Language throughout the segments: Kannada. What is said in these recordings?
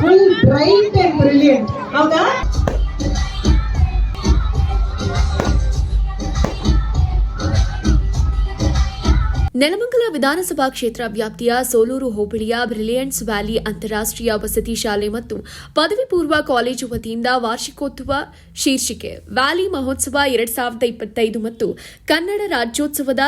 ಫುಲ್ ಬ್ರೈಟ್ ಅಂಡ್ ಬ್ರಿಲಿಯಂಟ್ ಹೌದಾ ನೆಲಮಂಗಲ ವಿಧಾನಸಭಾ ಕ್ಷೇತ್ರ ವ್ಯಾಪ್ತಿಯ ಸೋಲೂರು ಹೋಬಳಿಯ ಬ್ರಿಲಿಯಂಟ್ಸ್ ವ್ಯಾಲಿ ಅಂತಾರಾಷ್ಟ್ರೀಯ ವಸತಿ ಶಾಲೆ ಮತ್ತು ಪದವಿ ಪೂರ್ವ ಕಾಲೇಜು ವತಿಯಿಂದ ವಾರ್ಷಿಕೋತ್ಸವ ಶೀರ್ಷಿಕೆ. ವ್ಯಾಲಿ ಮಹೋತ್ಸವ ಎರಡ್ ಸಾವಿರದ ಇಪ್ಪತ್ತೈದು ಮತ್ತು ಕನ್ನಡ ರಾಜ್ಯೋತ್ಸವದ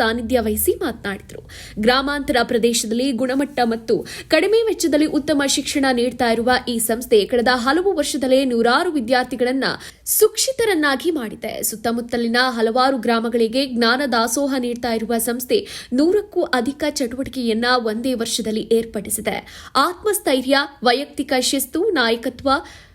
ಸಾನ್ನಿಧ್ಯ ವಹಿಸಿ ಮಾತನಾಡಿದರು. ಗ್ರಾಮಾಂತರ ಪ್ರದೇಶದಲ್ಲಿ ಗುಣಮಟ್ಟ ಮತ್ತು ಕಡಿಮೆ ವೆಚ್ಚದಲ್ಲಿ ಉತ್ತಮ ಶಿಕ್ಷಣ ನೀಡ್ತಾ ಇರುವ ಈ ಸಂಸ್ಥೆ ಕಳೆದ ಹಲವು ವರ್ಷದಲ್ಲೇ ನೂರಾರು ವಿದ್ಯಾರ್ಥಿಗಳನ್ನ ಸುಕ್ಷಿತರನ್ನಾಗಿ ಮಾಡಿದೆ. ಸುತ್ತಮುತ್ತಲಿನ ಹಲವಾರು ಗ್ರಾಮಗಳಿಗೆ ಜ್ಞಾನ ದಾಸೋಹ ನೀಡ್ತಾ ಇರುವ ಸಂಸ್ಥೆ ನೂರಕ್ಕೂ ಅಧಿಕ ಚಟುವಟಿಕೆಯನ್ನ ಒಂದೇ ವರ್ಷದಲ್ಲಿ ಏರ್ಪಡಿಸಿದೆ. ಆತ್ಮಸ್ಥೈರ್ಯ, ವೈಯಕ್ತಿಕ ಶಿಸ್ತು, ನಾಯಕತ್ವ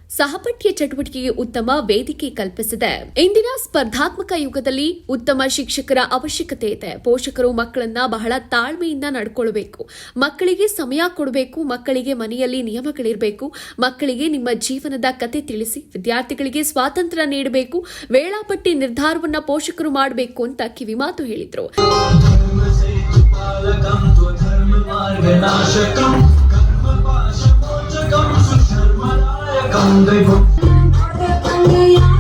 ಸಹಪಠ್ಯ ಚಟುವಟಿಕೆಗೆ ಉತ್ತಮ ವೇದಿಕೆ ಕಲ್ಪಿಸಿದೆ. ಇಂದಿನ ಸ್ಪರ್ಧಾತ್ಮಕ ಯುಗದಲ್ಲಿ ಉತ್ತಮ ಶಿಕ್ಷಕರ ಅವಶ್ಯಕತೆ ಇದೆ. ಪೋಷಕರು ಮಕ್ಕಳನ್ನ ಬಹಳ ತಾಳ್ಮೆಯಿಂದ ನಡ್ಕೊಳ್ಬೇಕು. ಮಕ್ಕಳಿಗೆ ಸಮಯ ಕೊಡಬೇಕು, ಮಕ್ಕಳಿಗೆ ಮನೆಯಲ್ಲಿ ನಿಯಮಗಳಿರಬೇಕು, ಮಕ್ಕಳಿಗೆ ನಿಮ್ಮ ಜೀವನದ ಕತೆ ತಿಳಿಸಿ, ವಿದ್ಯಾರ್ಥಿಗಳಿಗೆ ಸ್ವಾತಂತ್ರ್ಯ ನೀಡಬೇಕು, ವೇಳಾಪಟ್ಟಿ ನಿರ್ಧಾರವನ್ನ ಪೋಷಕರು ಮಾಡಬೇಕು ಅಂತ ಕಿವಿಮಾತು ಹೇಳಿದ್ರು. 对不对？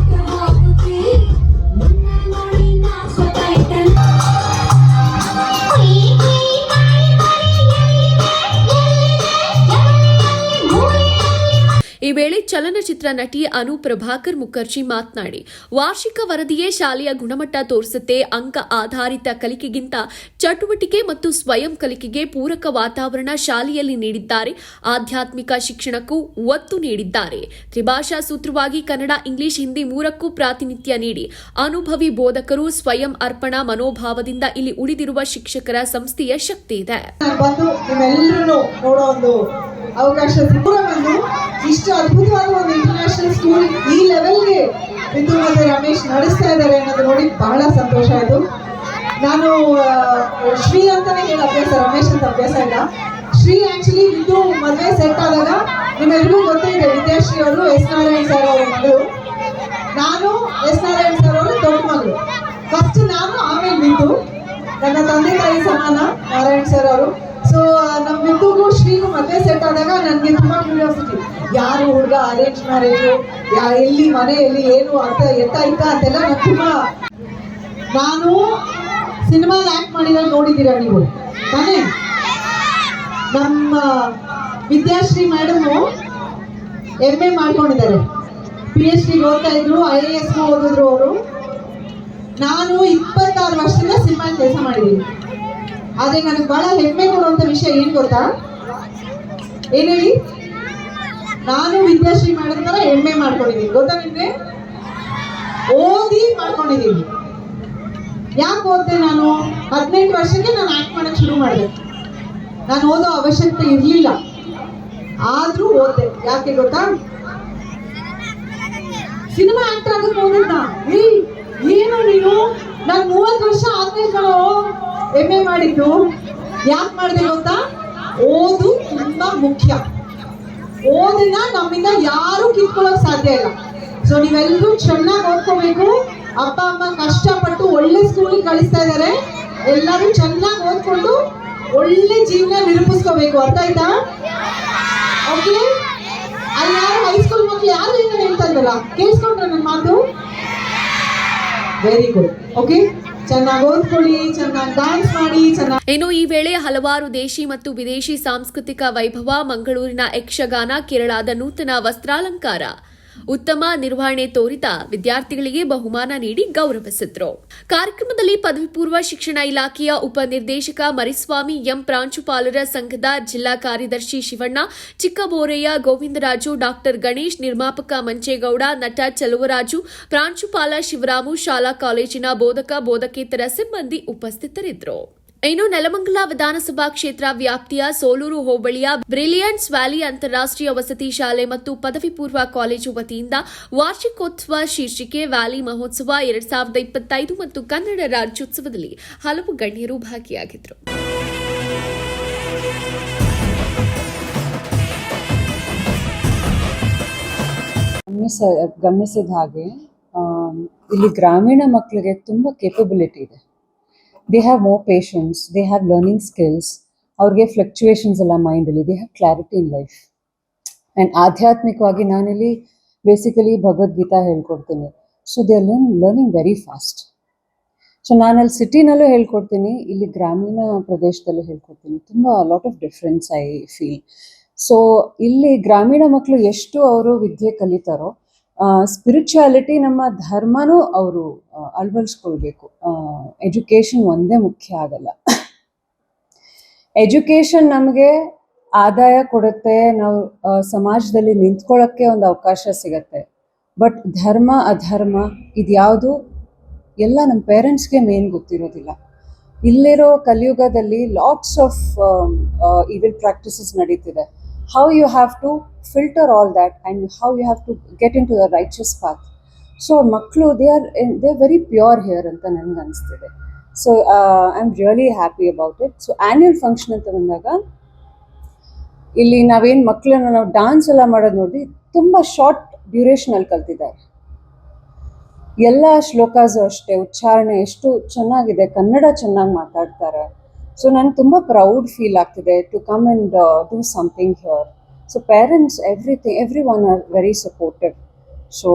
ಚಲನಚಿತ್ರ ನಟಿ ಅನು ಪ್ರಭಾಕರ್ ಮುಖರ್ಜಿ ಮಾತನಾಡಿ, ವಾರ್ಷಿಕ ವರದಿಯೇ ಶಾಲೆಯ ಗುಣಮಟ್ಟ ತೋರಿಸುತ್ತೆ, ಅಂಕ ಆಧಾರಿತ ಕಲಿಕೆಗಿಂತ ಚಟುವಟಿಕೆ ಮತ್ತು ಸ್ವಯಂ ಕಲಿಕೆಗೆ ಪೂರಕ ವಾತಾವರಣ ಶಾಲೆಯಲ್ಲಿ ನೀಡಿದ್ದಾರೆ. ಆಧ್ಯಾತ್ಮಿಕ ಶಿಕ್ಷಣಕ್ಕೂ ಒತ್ತು ನೀಡಿದ್ದಾರೆ. ತ್ರಿಭಾಷಾ ಸೂತ್ರವಾಗಿ ಕನ್ನಡ, ಇಂಗ್ಲಿಷ್, ಹಿಂದಿ ಮೂರಕ್ಕೂ ಪ್ರಾತಿನಿಧ್ಯ ನೀಡಿ. ಅನುಭವಿ ಬೋಧಕರು ಸ್ವಯಂ ಅರ್ಪಣಾ ಮನೋಭಾವದಿಂದ ಇಲ್ಲಿ ಉಳಿದಿರುವ ಶಿಕ್ಷಕರ ಸಂಸ್ಥೆಯ ಶಕ್ತಿ ಇದೆ. ಅವಕಾಶ ಸಿಕ್ಕೂರ ಬಂದು ಇಷ್ಟು ಅದ್ಭುತವಾದ ಒಂದು ಇಂಟರ್ನ್ಯಾಷನಲ್ ಸ್ಕೂಲ್ ಈ ಲೆವೆಲ್ಗೆ ಬಿಂದು ಮತ್ತೆ ರಮೇಶ್ ನಡೆಸ್ತಾ ಇದ್ದಾರೆ ಅನ್ನೋದು ನೋಡಿ ಬಹಳ ಸಂತೋಷ ಆಯ್ತು. ನಾನು ಶ್ರೀ ಅಂತಾನೆ ಹೇಳಿ ಅಭ್ಯಾಸ, ರಮೇಶ್ ಅಂತ ಅಭ್ಯಾಸ ಇಲ್ಲ. ಶ್ರೀ ಆಕ್ಚುಲಿ ಇದು ಮದುವೆ ಸೆಟ್ ಆದಾಗ ನಿಮ್ಮೆಲ್ಲರಿಗೂ ಗೊತ್ತೇ ಇದೆ, ವಿದ್ಯಾಶ್ರೀ ಅವರು ಎಸ್ ನಾರಾಯಣ್ ಸರ್ ಅವರ ಮಗಳು. ನಾನು ಎಸ್ ನಾರಾಯಣ್ ಸರ್ ಅವರು ದೊಡ್ಡ ಮಗಳು. ಫಸ್ಟ್ ನಾನು ಆಮೇಲೆ ನಿಂತು. ನನ್ನ ತಂದೆ ತಾಯಿ ಸಮಾನ, ನಾರಾಯಣ್ ಸರ್ ಅವರು. ಸೊ ನಮ್ಮ ಬಿಂದುಗೂ ಶ್ರೀಗೂ ಮದುವೆ ಸೆಟ್ ಆದಾಗ ನನಗೆ ತುಂಬ ಕ್ಯೂರಿಯಾಸಿಟಿ ಯಾರು ಹುಡುಗ ಅರೇಂಜ್ ಮ್ಯಾರೇಜು ಯಾ, ಎಲ್ಲಿ ಮನೆಯಲ್ಲಿ, ಏನು ಅರ್ಥ, ಎತ್ತ ಇತ್ತ ಅಂತೆಲ್ಲ ನಂಗೆ ತುಂಬ ನಾನು ಸಿನಿಮಾ ಆ್ಯಕ್ಟ್ ಮಾಡಿದಾಗ ನೋಡಿದ್ದೀರಾ ನೀವು? ತಾನೇ? ನಮ್ಮ ವಿದ್ಯಾಶ್ರೀ ಮೇಡಮು ಎಂ ಎ ಮಾಡ್ಕೊಂಡಿದ್ದಾರೆ. ಪಿ ಎಚ್ ಡಿ ಓದ್ತಾ ಇದ್ರು ಐ ಎ ಎಸ್ ಓದಿದ್ರು ಅವರು. ನಾನು ಇಪ್ಪತ್ತಾರು ವರ್ಷದಿಂದ ಸಿನಿಮಾ ಕೆಲಸ ಮಾಡಿದ್ದೀನಿ. ಆದರೆ ನನಗೆ ಬಹಳ ಹೆಮ್ಮೆ ಏನ್ ಗೊತ್ತಾ ಏನ್ ಹೇಳಿ? ನಾನು ವಿದ್ಯಾಶ್ರೀ ಮಾಡಿದ ತರ ಎಮ್ಮೆ ಮಾಡ್ಕೊಂಡಿದ್ದೀನಿ. ಗೊತ್ತಾ ನಿಮ್ಗೆ? ಓದಿ ಮಾಡ್ಕೊಂಡಿದ್ದೀನಿ. ಯಾಕೆ ಓದ್ದೆ ನಾನು? ಹದಿನೆಂಟು ವರ್ಷಕ್ಕೆ ನಾನು ಆಕ್ಟ್ ಮಾಡಕ್ ಶುರು ಮಾಡಿದೆ. ನಾನು ಓದೋ ಅವಶ್ಯಕತೆ ಇರಲಿಲ್ಲ. ಆದ್ರೂ ಓದ್ದೆ. ಯಾಕೆ ಗೊತ್ತಾ? ಸಿನಿಮಾ ಆಕ್ಟರ್ ಆಗಕ್ಕೆ ಓದಿದ್ದ ಏನು ನೀನು? ನಾನು ಮೂವತ್ತು ವರ್ಷ ಆದ್ಮೇಲೆ ಕಣೋ ಮಾಡಿದ್ದು. ಯಾಕೆ ಮಾಡಿದೆ ಗೊತ್ತಾ? ಓದು ತುಂಬಾ ಮುಖ್ಯ. ಓದಿನ ನಮ್ಮಿಂದ ಯಾರು ಕಿತ್ಕೊಳ್ಳೋಕೆ ಸಾಧ್ಯ ಇಲ್ಲ. ಸೊ ನೀವೆಲ್ಲರೂ ಚೆನ್ನಾಗಿ ಓದ್ಕೋಬೇಕು. ಅಪ್ಪ, ಅಮ್ಮ ಕಷ್ಟಪಟ್ಟು ಒಳ್ಳೆ ಸ್ಕೂಲಿಗೆ ಕಳಿಸ್ತಾ ಇದ್ದಾರೆ ಎಲ್ಲರೂ ಚೆನ್ನಾಗಿ ಓದ್ಕೊಂಡು ಒಳ್ಳೆ ಜೀವನ ನಿರೂಪಿಸ್ಕೋಬೇಕು. ಅರ್ಥ ಆಯ್ತಾ? ಓಕೆ ಅಲ್ಲಿ ಯಾರು ಹೈಸ್ಕೂಲ್ ಮಕ್ಳು ಯಾರು ಏನಾರು ಹೇಳ್ತಾ ಇದ್ದಲ್ಲ ಕೇಳಿಸ್ಕೊಂಡ್ರೆ ನನ್ನ ಮಾತು? ವೆರಿ ಗುಡ್ ಓಕೆ ಇನ್ನು ಈ ವೇಳೆ ಹಲವಾರು ದೇಶಿ ಮತ್ತು ವಿದೇಶಿ ಸಾಂಸ್ಕೃತಿಕ ವೈಭವ ಮಂಗಳೂರಿನ ಯಕ್ಷಗಾನ ಕೇರಳದ ನೂತನ ವಸ್ತ್ರಾಲಂಕಾರ. ಉತ್ತಮ ನಿರ್ವಹಣೆ ತೋರಿದ ವಿದ್ಯಾರ್ಥಿಗಳಿಗೆ ಬಹುಮಾನ ನೀಡಿ ಗೌರವಿಸಿದ್ರು. ಕಾರ್ಯಕ್ರಮದಲ್ಲಿ ಪದವಿ ಪೂರ್ವ ಶಿಕ್ಷಣ ಇಲಾಖೆಯ ಉಪನಿರ್ದೇಶಕ ಮರಿಸ್ವಾಮಿ ಎಂ ಪ್ರಾಂಶುಪಾಲರ ಸಂಘದ ಜಿಲ್ಲಾ ಕಾರ್ಯದರ್ಶಿ ಶಿವಣ್ಣ, ಚಿಕ್ಕಬೋರಯ್ಯ, ಗೋವಿಂದರಾಜು, ಡಾಕ್ಟರ್ ಗಣೇಶ್, ನಿರ್ಮಾಪಕ ಮಂಚೇಗೌಡ ನಟ ಚಲುವರಾಜು, ಪ್ರಾಂಶುಪಾಲ ಶಿವರಾಮು, ಶಾಲಾ ಕಾಲೇಜಿನ ಬೋಧಕ, ಬೋಧಕೇತರ ಸಿಬ್ಬಂದಿ ಉಪಸ್ಥಿತರಿದ್ದರು. ಇನ್ನು ನೆಲಮಂಗಲ ವಿಧಾನಸಭಾ ಕ್ಷೇತ್ರ ವ್ಯಾಪ್ತಿಯ ಸೋಲೂರು ಹೋಬಳಿಯ ಬ್ರಿಲಿಯನ್ಸ್ ವ್ಯಾಲಿ ಅಂತಾರಾಷ್ಟೀಯ ವಸತಿ ಶಾಲೆ ಮತ್ತು ಪದವಿ ಪೂರ್ವ ಕಾಲೇಜು ವತಿಯಿಂದ ವಾರ್ಷಿಕೋತ್ಸವ ಶೀರ್ಷಿಕೆ ವ್ಯಾಲಿ ಮಹೋತ್ಸವ ಎರಡ್ ಸಾವಿರದ ಇಪ್ಪತ್ತೈದು ಮತ್ತು ಕನ್ನಡ ರಾಜ್ಯೋತ್ಸವದಲ್ಲಿ ಹಲವು ಗಣ್ಯರು ಭಾಗಿಯಾಗಿದ್ದರು. ಗಮನಿಸ, ಗಮನಿಸಿದ ಹಾಗೆ ಇಲ್ಲಿ ಗ್ರಾಮೀಣ ಮಕ್ಕಳಿಗೆ ತುಂಬ ಕೇಪಬಿಲಿಟಿ ಇದೆ. They have more patience they have learning skills ಅವ್ರಿಗೆ ಫ್ಲಕ್ಚುಯೇಷನ್ಸ್ ಎಲ್ಲ ಮೈಂಡಲ್ಲಿ they have clarity in life and ಆಧ್ಯಾತ್ಮಿಕವಾಗಿ ನಾನಿಲ್ಲಿ ಬೇಸಿಕಲಿ ಭಗವದ್ಗೀತಾ ಹೇಳ್ಕೊಡ್ತೀನಿ. So they are learn learning very fast so ನಾನು ಅಲ್ಲಿ ಸಿಟಿನಲ್ಲೂ ಹೇಳ್ಕೊಡ್ತೀನಿ. ಇಲ್ಲಿ ಗ್ರಾಮೀಣ ಪ್ರದೇಶದಲ್ಲೂ ಹೇಳ್ಕೊಡ್ತೀನಿ. ತುಂಬ lot of difference I feel so ಇಲ್ಲಿ ಗ್ರಾಮೀಣ ಮಕ್ಕಳು ಎಷ್ಟು ಅವರು ವಿದ್ಯೆ ಕಲಿತಾರೋ ಸ್ಪಿರಿಚುಯಾಲಿಟಿ ನಮ್ಮ ಧರ್ಮನೂ ಅವರು ಅಳವಡಿಸ್ಕೊಳ್ಬೇಕು ಎಜುಕೇಷನ್ ಒಂದೇ ಮುಖ್ಯ ಆಗಲ್ಲ. ಎಜುಕೇಷನ್ ನಮಗೆ ಆದಾಯ ಕೊಡುತ್ತೆ, ನಾವು ಸಮಾಜದಲ್ಲಿ ನಿಂತ್ಕೊಳ್ಳೋಕ್ಕೆ ಒಂದು ಅವಕಾಶ ಸಿಗತ್ತೆ. ಬಟ್ ಧರ್ಮ, ಅಧರ್ಮ ಇದ್ಯಾವುದು ಎಲ್ಲ ನಮ್ಮ ಪೇರೆಂಟ್ಸ್ಗೆ ಮೇನ್ ಗೊತ್ತಿರೋದಿಲ್ಲ. ಇಲ್ಲಿರೋ ಕಲಿಯುಗದಲ್ಲಿ ಲಾಟ್ಸ್ ಆಫ್ ಇವಿಲ್ ಪ್ರಾಕ್ಟೀಸಸ್ ನಡೀತಿದೆ. You have to filter all that and how you have to get in to the righteous path so ಮಕ್ಕಳು they are they are very pure here ಅಂತ ನನಗೆ ಅನಿಸ್ತಿದೆ. So I am really happy about it so annual function ಅಂತ ಬಂದಾಗ, ಇಲ್ಲಿ ನಾವೇನು ಮಕ್ಕಳನ್ನ ನಾವು ಡ್ಯಾನ್ಸ್ ಎಲ್ಲ ಮಾಡೋದು ನೋಡಿ, ತುಂಬ ಶಾರ್ಟ್ ಡ್ಯೂರೇಷನಲ್ಲಿ ಕಲ್ತಿದ್ದಾರೆ. ಎಲ್ಲ ಶ್ಲೋಕಾಸು ಅಷ್ಟೇ, ಉಚ್ಚಾರಣೆ ಎಷ್ಟು ಚೆನ್ನಾಗಿದೆ, ಕನ್ನಡ ಚೆನ್ನಾಗಿ ಮಾತಾಡ್ತಾರೆ. ಸೊ ನಾನು ತುಂಬ ಪ್ರೌಡ್ ಫೀಲ್ ಆಗ್ತಿದೆ to come and do something here so parents everything everyone are very supportive so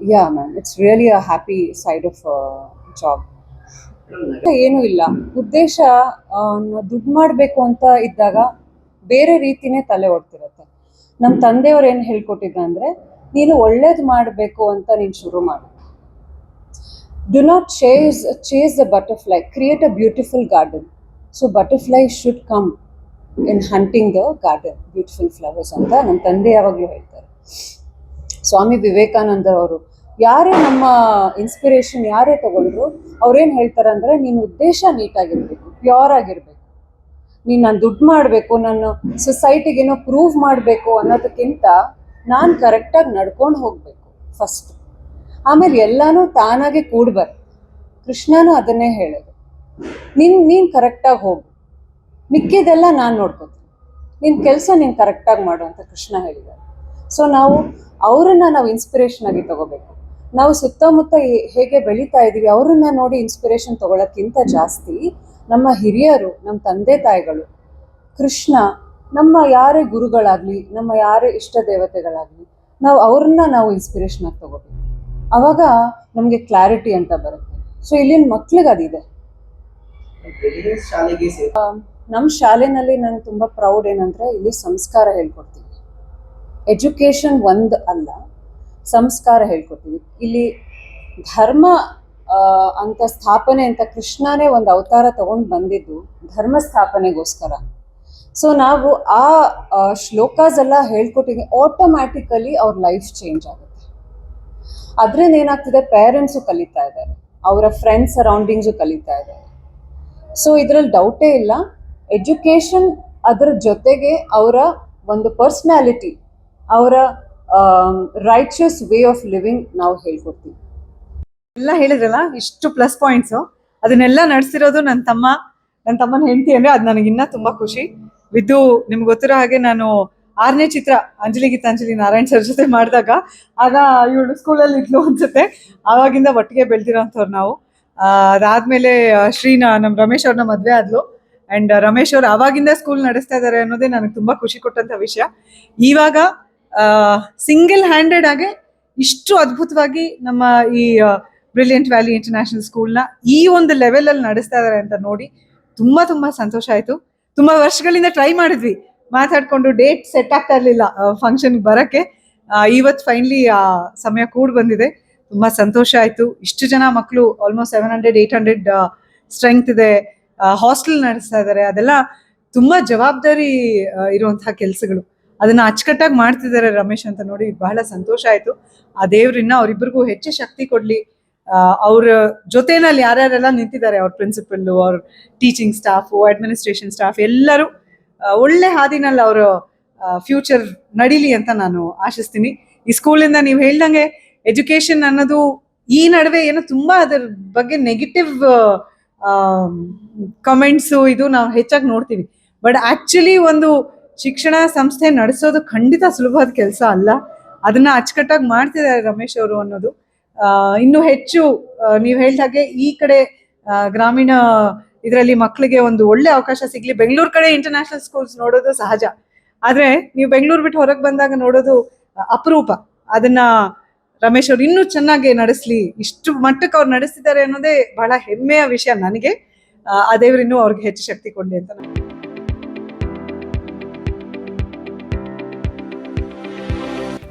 yeah ma'am it's really a happy side of job ಏನೂ ಇಲ್ಲ. ಉದ್ದೇಶ ದುಡ್ಡು ಮಾಡಬೇಕು ಅಂತ ಇದ್ದಾಗ ಬೇರೆ ರೀತಿನೇ ತಲೆ ಓಡ್ತಿರುತ್ತೆ ನಮ್ಮ ತಂದೆಯವ್ರು ಏನು ಹೇಳ್ಕೊಟ್ಟಿದ್ದ ಅಂದರೆ ನೀನು ಒಳ್ಳೇದು ಮಾಡಬೇಕು ಅಂತ ನೀನು ಶುರು ಮಾಡು. Do not chase chase the butterfly create a beautiful garden so butterfly should come in hunting the garden beautiful flowers ಅಂತ ನಮ್ಮ ತಂದೆ ಯಾವಾಗಲೂ ಹೇಳ್ತಾರೆ. ಸ್ವಾಮಿ ವಿವೇಕಾನಂದ ಅವರು, ಯಾರೇ ನಮ್ಮ ಇನ್ಸ್ಪಿರೇಷನ್ ಯಾರೇ ತಗೊಂಡ್ರು ಅವ್ರೇನು ಹೇಳ್ತಾರೆ ಅಂದರೆ ನಿನ್ನ ಉದ್ದೇಶ ನೀಟಾಗಿರಬೇಕು ಪ್ಯೂರ್ ಆಗಿರಬೇಕು. ನೀನು ನಾನು ದುಡ್ಡು ಮಾಡಬೇಕು, ನಾನು ಸೊಸೈಟಿಗೇನೋ ಪ್ರೂವ್ ಮಾಡಬೇಕು ಅನ್ನೋದಕ್ಕಿಂತ ನಾನು ಕರೆಕ್ಟಾಗಿ ನಡ್ಕೊಂಡು ಹೋಗಬೇಕು ಫಸ್ಟ್ ಆಮೇಲೆ ಎಲ್ಲನೂ ತಾನಾಗೆ ಕೂಡ್ಬಾರ್ದು ಕೃಷ್ಣನೂ ಅದನ್ನೇ ಹೇಳೋದು. ನೀನು ನೀನು ಕರೆಕ್ಟಾಗಿ ಹೋಗು. ಮಿಕ್ಕಿದೆಲ್ಲ ನಾನು ನೋಡ್ಕೋತೀನಿ. ನಿನ್ನ ಕೆಲಸ ನೀನು ಕರೆಕ್ಟಾಗಿ ಮಾಡು ಅಂತ ಕೃಷ್ಣ ಹೇಳಿದ್ದಾರೆ ಸೊ ನಾವು ಅವರನ್ನ ನಾವು ಇನ್ಸ್ಪಿರೇಷನ್ ಆಗಿ ತಗೋಬೇಕು. ನಾವು ಸುತ್ತಮುತ್ತ ಹೇಗೆ ಬೆಳೀತಾ ಇದ್ದೀವಿ ಅವರನ್ನ ನೋಡಿ ಇನ್ಸ್ಪಿರೇಷನ್ ತಗೊಳ್ಳೋಕ್ಕಿಂತ ಜಾಸ್ತಿ ನಮ್ಮ ಹಿರಿಯರು ನಮ್ಮ ತಂದೆ ತಾಯಿಗಳು, ಕೃಷ್ಣ, ನಮ್ಮ ಯಾರೇ ಗುರುಗಳಾಗಲಿ, ನಮ್ಮ ಯಾರೇ ಇಷ್ಟ ದೇವತೆಗಳಾಗಲಿ, ನಾವು ಅವ್ರನ್ನ ನಾವು ಇನ್ಸ್ಪಿರೇಷನ್ ಆಗಿ ತಗೋಬೇಕು. ಅವಾಗ ನಮಗೆ ಕ್ಲಾರಿಟಿ ಅಂತ ಬರುತ್ತೆ. ಸೊ ಇಲ್ಲಿನ ಮಕ್ಳಿಗೆ ಅದಿದೆ. ಶಾಲೆಗೆ ನಮ್ಮ ಶಾಲೆನಲ್ಲಿ ನಂಗೆ ತುಂಬ ಪ್ರೌಡ್ ಏನಂದ್ರೆ ಇಲ್ಲಿ ಸಂಸ್ಕಾರ ಹೇಳ್ಕೊಡ್ತೀವಿ. ಎಜುಕೇಶನ್ ಒಂದು ಅಲ್ಲ, ಸಂಸ್ಕಾರ ಹೇಳ್ಕೊಡ್ತೀವಿ. ಇಲ್ಲಿ ಧರ್ಮ ಅಂತ ಸ್ಥಾಪನೆ ಅಂತ ಕೃಷ್ಣನೇ ಒಂದು ಅವತಾರ ತಗೊಂಡು ಬಂದಿದ್ದು ಧರ್ಮ ಸ್ಥಾಪನೆಗೋಸ್ಕರ. ಸೊ ನಾವು ಆ ಶ್ಲೋಕಾಸ್ ಎಲ್ಲ ಹೇಳ್ಕೊಟ್ಟಿದ್ವಿ ಆಟೋಮ್ಯಾಟಿಕಲಿ ಅವ್ರ ಲೈಫ್ ಚೇಂಜ್ ಆಗುತ್ತೆ. ಅದರಿಂದ ಏನಾಗ್ತಿದೆ ಪೇರೆಂಟ್ಸು ಕಲಿತಾ ಇದ್ದಾರೆ. ಅವರ ಫ್ರೆಂಡ್ಸ್ ಸರೌಂಡಿಂಗ್ಸು ಕಲಿತಾ ಇದ್ದಾರೆ. ಸೊ ಇದರಲ್ಲಿ ಡೌಟೇ ಇಲ್ಲ. ಎಜುಕೇಷನ್ ಅದರ ಜೊತೆಗೆ ಅವರ ಒಂದು ಪರ್ಸ್ನಾಲಿಟಿ ಅವರ ರೈಚಸ್ ವೇ ಆಫ್ ಲಿವಿಂಗ್ ನಾವು ಹೇಳ್ಕೊಡ್ತೀವಿ. ಎಲ್ಲ ಹೇಳಿದ್ರಲ್ಲ, ಇಷ್ಟು ಪ್ಲಸ್ ಪಾಯಿಂಟ್ಸು ಅದನ್ನೆಲ್ಲ ನಡೆಸಿರೋದು ನನ್ನ ತಮ್ಮ ನನ್ನ ತಮ್ಮನ ಹೆಂಡತಿ ಅಂದ್ರೆ ಅದು ನನಗೆ ತುಂಬ ಖುಷಿ. ವಿದ್ದು ನಿಮ್ಗೆ ಗೊತ್ತಿರೋ ಹಾಗೆ ನಾನು ಆರನೇ ಚಿತ್ರ, ಅಂಜಲಿ ಗೀತಾಂಜಲಿ ನಾರಾಯಣ್ ಸರ್ ಜೊತೆ ಮಾಡಿದಾಗ, ಆಗ ಇವಳು ಸ್ಕೂಲಲ್ಲಿ ಇದ್ಲು ಅನ್ಸುತ್ತೆ. ಆವಾಗಿಂದ ಒಟ್ಟಿಗೆ ಬೆಳೆದಿರೋಂಥವ್ರು ನಾವು. ಅದಾದ್ಮೇಲೆ ಶ್ರೀನ ನಮ್ಮ ರಮೇಶ್ ಅವ್ರನ್ನ ಮದುವೆ ಆದ್ಲು. ಅಂಡ್ ರಮೇಶ್ ಅವ್ರು ಅವಾಗಿಂದ ಸ್ಕೂಲ್ ನಡೆಸ್ತಾ ಇದ್ದಾರೆ ಅನ್ನೋದೇ ನನಗೆ ತುಂಬಾ ಖುಷಿ ಕೊಟ್ಟಂತ ವಿಷಯ. ಇವಾಗ ಸಿಂಗಲ್ ಹ್ಯಾಂಡೆಡ್ ಆಗಿ ಇಷ್ಟು ಅದ್ಭುತವಾಗಿ ನಮ್ಮ ಈ ಬ್ರಿಲಿಯಂಟ್ ವ್ಯಾಲಿ ಇಂಟರ್ನ್ಯಾಷನಲ್ ಸ್ಕೂಲ್ನ ಈ ಒಂದು ಲೆವೆಲ್ ಅಲ್ಲಿ ನಡೆಸ್ತಾ ಇದ್ದಾರೆ ಅಂತ ನೋಡಿ ತುಂಬಾ ತುಂಬಾ ಸಂತೋಷ ಆಯ್ತು. ತುಂಬಾ ವರ್ಷಗಳಿಂದ ಟ್ರೈ ಮಾಡಿದ್ವಿ. ಮಾತಾಡ್ಕೊಂಡು ಡೇಟ್ ಸೆಟ್ ಆಗ್ತಾ ಇರಲಿಲ್ಲ ಫಂಕ್ಷನ್ ಬರಕ್ಕೆ. ಇವತ್ತು ಫೈನ್ಲಿ ಸಮಯ ಕೂಡ ಬಂದಿದೆ. ತುಂಬಾ ಸಂತೋಷ ಆಯ್ತು. ಇಷ್ಟು ಜನ ಮಕ್ಕಳು almost seven hundred eight hundred strength ಇದೆ. ಹಾಸ್ಟೆಲ್ ನಡೆಸ್ತಾ ಇದ್ದಾರೆ ಅದೆಲ್ಲ ತುಂಬಾ ಜವಾಬ್ದಾರಿ ಇರುವಂತಹ ಕೆಲಸಗಳು. ಅದನ್ನ ಅಚ್ಚುಕಟ್ಟಾಗಿ ಮಾಡ್ತಿದ್ದಾರೆ ರಮೇಶ್ ಅಂತ ನೋಡಿ ಬಹಳ ಸಂತೋಷ ಆಯ್ತು. ಆ ದೇವ್ರನ್ನ ಅವರಿಬ್ಬರಿಗೂ ಹೆಚ್ಚು ಶಕ್ತಿ ಕೊಡ್ಲಿ. ಅವ್ರ ಜೊತೆನಲ್ಲಿ ಯಾರ್ಯಾರೆಲ್ಲ ನಿಂತಿದ್ದಾರೆ, ಅವ್ರ ಪ್ರಿನ್ಸಿಪಲ್ ಅವ್ರ ಟೀಚಿಂಗ್ ಸ್ಟಾಫು ಅಡ್ಮಿನಿಸ್ಟ್ರೇಷನ್ ಸ್ಟಾಫ್ ಎಲ್ಲರೂ ಒಳ್ಳೆ ಹಾದಿನಲ್ಲಿ ಅವರ ಫ್ಯೂಚರ್ ನಡೀಲಿ ಅಂತ ನಾನು ಆಶಿಸ್ತೀನಿ. ಈ ಸ್ಕೂಲಿಂದ ನೀವು ಹೇಳ್ದಂಗೆ ಎಜುಕೇಶನ್ ಅನ್ನೋದು ಈ ನಡುವೆ ಏನೋ ತುಂಬಾ ಅದರ ಬಗ್ಗೆ ನೆಗೆಟಿವ್ ಕಮೆಂಟ್ಸು ಇದು ನಾವು ಹೆಚ್ಚಾಗಿ ನೋಡ್ತೀವಿ. ಬಟ್ ಆಕ್ಚುಲಿ ಒಂದು ಶಿಕ್ಷಣ ಸಂಸ್ಥೆ ನಡೆಸೋದು ಖಂಡಿತ ಸುಲಭವಾದ ಕೆಲಸ ಅಲ್ಲ. ಅದನ್ನ ಅಚ್ಚುಕಟ್ಟಾಗಿ ಮಾಡ್ತಿದ್ದಾರೆ ರಮೇಶ್ ಅವರು ಅನ್ನೋದು. ಇನ್ನು ಹೆಚ್ಚು ನೀವು ಹೇಳ್ದ ಹಾಗೆ ಈ ಕಡೆ ಗ್ರಾಮೀಣ ಇದರಲ್ಲಿ ಮಕ್ಕಳಿಗೆ ಒಂದು ಒಳ್ಳೆ ಅವಕಾಶ ಸಿಗ್ಲಿ. ಬೆಂಗಳೂರು ಕಡೆ ಇಂಟರ್ನ್ಯಾಷನಲ್ ಸ್ಕೂಲ್ಸ್ ನೋಡೋದು ಸಹಜ. ಆದ್ರೆ ನೀವು ಬೆಂಗಳೂರು ಬಿಟ್ಟು ಹೊರಗೆ ಬಂದಾಗ ನೋಡೋದು ಅಪರೂಪ. ಅದನ್ನ ರಮೇಶ್ ಅವ್ರು ಇನ್ನೂ ಚೆನ್ನಾಗಿ ನಡೆಸ್ಲಿ ಇಷ್ಟು ಮಟ್ಟಕ್ಕೆ ಅವ್ರು ನಡೆಸಿದ್ದಾರೆ ಅನ್ನೋದೇ ಬಹಳ ಹೆಮ್ಮೆಯ ವಿಷಯ ನನಗೆ. ಆ, ದೇವ್ರು ಅವ್ರಿಗೆ ಹೆಚ್ಚು ಶಕ್ತಿ ಕೊಡಲಿ ಅಂತ ನಾನು